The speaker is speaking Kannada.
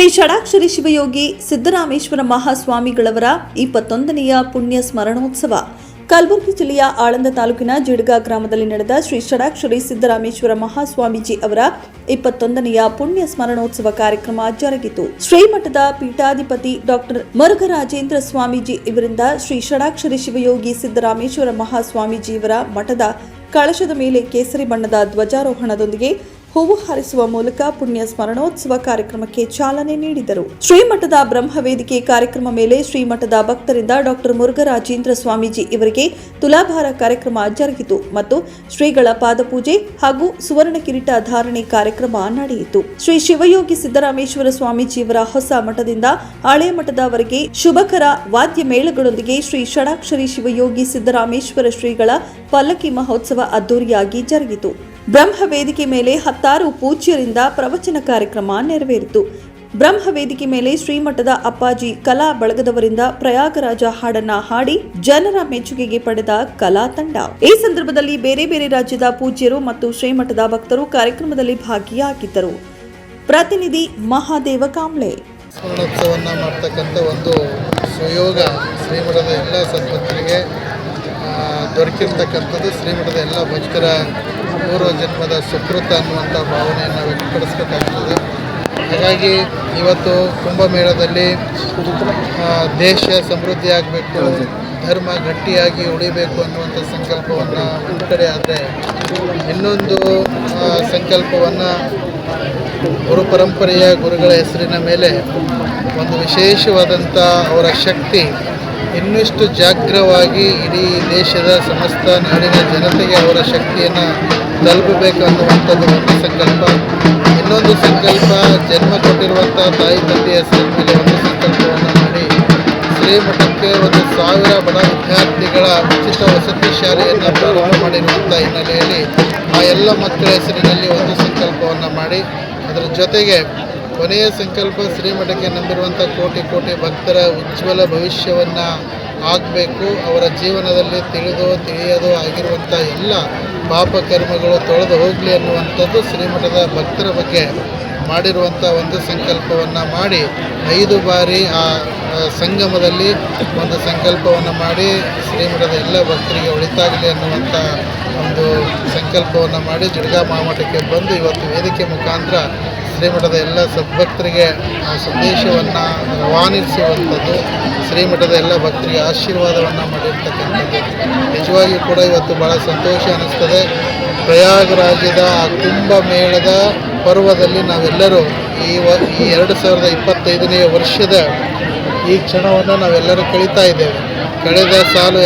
ಶ್ರೀ ಷಡಾಕ್ಷರಿ ಶಿವಯೋಗಿ ಸಿದ್ದರಾಮೇಶ್ವರ ಮಹಾಸ್ವಾಮಿಗಳವರ ಇಪ್ಪತ್ತೊಂದನೆಯ ಪುಣ್ಯ ಸ್ಮರಣೋತ್ಸವ. ಕಲಬುರಗಿ ಜಿಲ್ಲೆಯ ಆಳಂದ ತಾಲೂಕಿನ ಜಿಡ್ಗಾ ಗ್ರಾಮದಲ್ಲಿ ನಡೆದ ಶ್ರೀ ಷಡಾಕ್ಷರಿ ಸಿದ್ದರಾಮೇಶ್ವರ ಮಹಾಸ್ವಾಮೀಜಿ ಅವರ ಇಪ್ಪತ್ತೊಂದನೆಯ ಪುಣ್ಯ ಸ್ಮರಣೋತ್ಸವ ಕಾರ್ಯಕ್ರಮ ಜರುಗಿತು. ಶ್ರೀಮಠದ ಪೀಠಾಧಿಪತಿ ಡಾಕ್ಟರ್ ಮರುಘರಾಜೇಂದ್ರ ಸ್ವಾಮೀಜಿ ಇವರಿಂದ ಶ್ರೀ ಷಡಾಕ್ಷರಿ ಶಿವಯೋಗಿ ಸಿದ್ದರಾಮೇಶ್ವರ ಮಹಾಸ್ವಾಮೀಜಿಯವರ ಮಠದ ಕಳಶದ ಮೇಲೆ ಕೇಸರಿ ಬಣ್ಣದ ಧ್ವಜಾರೋಹಣದೊಂದಿಗೆ ಹೂವು ಹಾರಿಸುವ ಮೂಲಕ ಪುಣ್ಯ ಸ್ಮರಣೋತ್ಸವ ಕಾರ್ಯಕ್ರಮಕ್ಕೆ ಚಾಲನೆ ನೀಡಿದರು. ಶ್ರೀಮಠದ ಬ್ರಹ್ಮವೇದಿಕೆ ಕಾರ್ಯಕ್ರಮ ಮೇಲೆ ಶ್ರೀಮಠದ ಭಕ್ತರಿಂದ ಡಾಕ್ಟರ್ ಮುರುಘರಾಜೇಂದ್ರ ಸ್ವಾಮೀಜಿ ಇವರಿಗೆ ತುಲಾಭಾರ ಕಾರ್ಯಕ್ರಮ ಜರುಗಿತು ಮತ್ತು ಶ್ರೀಗಳ ಪಾದಪೂಜೆ ಹಾಗೂ ಸುವರ್ಣ ಕಿರೀಟ ಧಾರಣೆ ಕಾರ್ಯಕ್ರಮ ನಡೆಯಿತು. ಶ್ರೀ ಶಿವಯೋಗಿ ಸಿದ್ದರಾಮೇಶ್ವರ ಸ್ವಾಮೀಜಿಯವರ ಹೊಸ ಮಠದಿಂದ ಹಳೆ ಮಠದವರೆಗೆ ಶುಭಕರ ವಾದ್ಯ ಮೇಳಗಳೊಂದಿಗೆ ಶ್ರೀ ಷಡಾಕ್ಷರಿ ಶಿವಯೋಗಿ ಸಿದ್ದರಾಮೇಶ್ವರ ಶ್ರೀಗಳ ಪಲ್ಲಕ್ಕಿ ಮಹೋತ್ಸವ ಅದ್ದೂರಿಯಾಗಿ ಜರುಗಿತು. ಬ್ರಹ್ಮ ವೇದಿಕೆ ಮೇಲೆ ಹತ್ತಾರು ಪೂಜ್ಯರಿಂದ ಪ್ರವಚನ ಕಾರ್ಯಕ್ರಮ ನೆರವೇರಿತು. ಬ್ರಹ್ಮ ವೇದಿಕೆ ಮೇಲೆ ಶ್ರೀಮಠದ ಅಪ್ಪಾಜಿ ಕಲಾ ಬಳಗದವರಿಂದ ಪ್ರಯಾಗರಾಜ ಹಾಡನ್ನ ಹಾಡಿ ಜನರ ಮೆಚ್ಚುಗೆಗೆ ಪಡೆದ ಕಲಾ ತಂಡ. ಈ ಸಂದರ್ಭದಲ್ಲಿ ಬೇರೆ ಬೇರೆ ರಾಜ್ಯದ ಪೂಜ್ಯರು ಮತ್ತು ಶ್ರೀಮಠದ ಭಕ್ತರು ಕಾರ್ಯಕ್ರಮದಲ್ಲಿ ಭಾಗಿಯಾಗಿದ್ದರು. ಪ್ರತಿನಿಧಿ ಮಹಾದೇವ ಕಾಂಬ್ಳೆ. ಮಾಡ್ತಕ್ಕಂಥ ಒಂದು ಸುಯೋಗ ಶ್ರೀಮಠದ ಎಲ್ಲ ಆ, ದೊರಕಿರ್ತಕ್ಕಂಥದ್ದು ಶ್ರೀಮಠದ ಎಲ್ಲ ಭಕ್ತರ ಪೂರ್ವ ಜನ್ಮದ ಸುಕೃತ ಅನ್ನುವಂಥ ಭಾವನೆಯನ್ನು ವ್ಯಕ್ತಪಡಿಸ್ಬೇಕಾಗ್ತದೆ. ಹಾಗಾಗಿ ಇವತ್ತು ಕುಂಭಮೇಳದಲ್ಲಿ ದೇಶ ಸಮೃದ್ಧಿಯಾಗಬೇಕು, ಧರ್ಮ ಗಟ್ಟಿಯಾಗಿ ಉಳಿಬೇಕು ಅನ್ನುವಂಥ ಸಂಕಲ್ಪವನ್ನು ಒಂದು ಕಡೆ ಆದರೆ, ಇನ್ನೊಂದು ಸಂಕಲ್ಪವನ್ನು ಗುರು ಪರಂಪರೆಯ ಗುರುಗಳ ಹೆಸರಿನ ಮೇಲೆ ಒಂದು ವಿಶೇಷವಾದಂಥ ಅವರ ಶಕ್ತಿ ಇನ್ನಿಷ್ಟು ಜಾಗ್ರವಾಗಿ ಇಡೀ ದೇಶದ ಸಮಸ್ತ ನಾಡಿನ ಜನತೆಗೆ ಅವರ ಶಕ್ತಿಯನ್ನು ತಲುಪಬೇಕು ಅನ್ನುವಂಥದ್ದು ಒಂದು ಸಂಕಲ್ಪ. ಇನ್ನೊಂದು ಸಂಕಲ್ಪ, ಜನ್ಮ ಕೊಟ್ಟಿರುವಂಥ ತಾಯಿ, ತಂದೆಯ ಹೆಸರಿನ ಒಂದು ಸಂಕಲ್ಪವನ್ನು ಮಾಡಿ. ಶ್ರೀಮಠಕ್ಕೆ ಒಂದು ಸಾವಿರ ಬಡ ವಿದ್ಯಾರ್ಥಿಗಳ ಉಚಿತ ವಸತಿ ಶಾಲೆಯನ್ನು ಪ್ರಾರಂಭ ಮಾಡಿರುವಂಥ ಹಿನ್ನೆಲೆಯಲ್ಲಿ ಆ ಎಲ್ಲ ಮಕ್ಕಳ ಹೆಸರಿನಲ್ಲಿ ಒಂದು ಸಂಕಲ್ಪವನ್ನು ಮಾಡಿ. ಅದರ ಜೊತೆಗೆ ಕೊನೆಯ ಸಂಕಲ್ಪ ಶ್ರೀಮಠಕ್ಕೆ ನಂಬಿರುವಂಥ ಕೋಟಿ ಕೋಟಿ ಭಕ್ತರ ಉಜ್ವಲ ಭವಿಷ್ಯವನ್ನು ಆಗಬೇಕು, ಅವರ ಜೀವನದಲ್ಲಿ ತಿಳಿದು ತಿಳಿಯದು ಆಗಿರುವಂಥ ಎಲ್ಲ ಪಾಪ ಕರ್ಮಗಳು ತೊಳೆದು ಹೋಗಲಿ ಅನ್ನುವಂಥದ್ದು ಶ್ರೀಮಠದ ಭಕ್ತರ ಬಗ್ಗೆ ಮಾಡಿರುವಂಥ ಒಂದು ಸಂಕಲ್ಪವನ್ನು ಮಾಡಿ ಐದು ಬಾರಿ ಆ ಸಂಗಮದಲ್ಲಿ ಒಂದು ಸಂಕಲ್ಪವನ್ನು ಮಾಡಿ ಶ್ರೀಮಠದ ಎಲ್ಲ ಭಕ್ತರಿಗೆ ಒಳಿತಾಗಲಿ ಅನ್ನುವಂಥ ಒಂದು ಸಂಕಲ್ಪವನ್ನು ಮಾಡಿ ಜಿಡ್ಗಾ ಮಹಾಮಠಕ್ಕೆ ಬಂದು ಇವತ್ತು ವೇದಿಕೆ ಮುಖಾಂತರ ಶ್ರೀಮಠದ ಎಲ್ಲ ಸದ್ಭಕ್ತರಿಗೆ ಸಂದೇಶವನ್ನು ರವಾನಿಸುವಂಥದ್ದು ಶ್ರೀಮಠದ ಎಲ್ಲ ಭಕ್ತರಿಗೆ ಆಶೀರ್ವಾದವನ್ನು ಮಾಡಿರ್ತಕ್ಕಂಥದ್ದು. ನಿಜವಾಗಿಯೂ ಕೂಡ ಇವತ್ತು ಭಾಳ ಸಂತೋಷ ಅನ್ನಿಸ್ತದೆ ಪ್ರಯಾಗರಾಜ್ಯದ ಆ ಕುಂಭಮೇಳದ ಪರ್ವದಲ್ಲಿ ನಾವೆಲ್ಲರೂ ಈ ವ, ಈ ಎರಡು ಸಾವಿರದ ಇಪ್ಪತ್ತೈದನೆಯ ವರ್ಷದ ಈ ಕ್ಷಣವನ್ನು ನಾವೆಲ್ಲರೂ ಕಳೀತಾ ಇದ್ದೇವೆ. ಕಳೆದ ಸಾಲು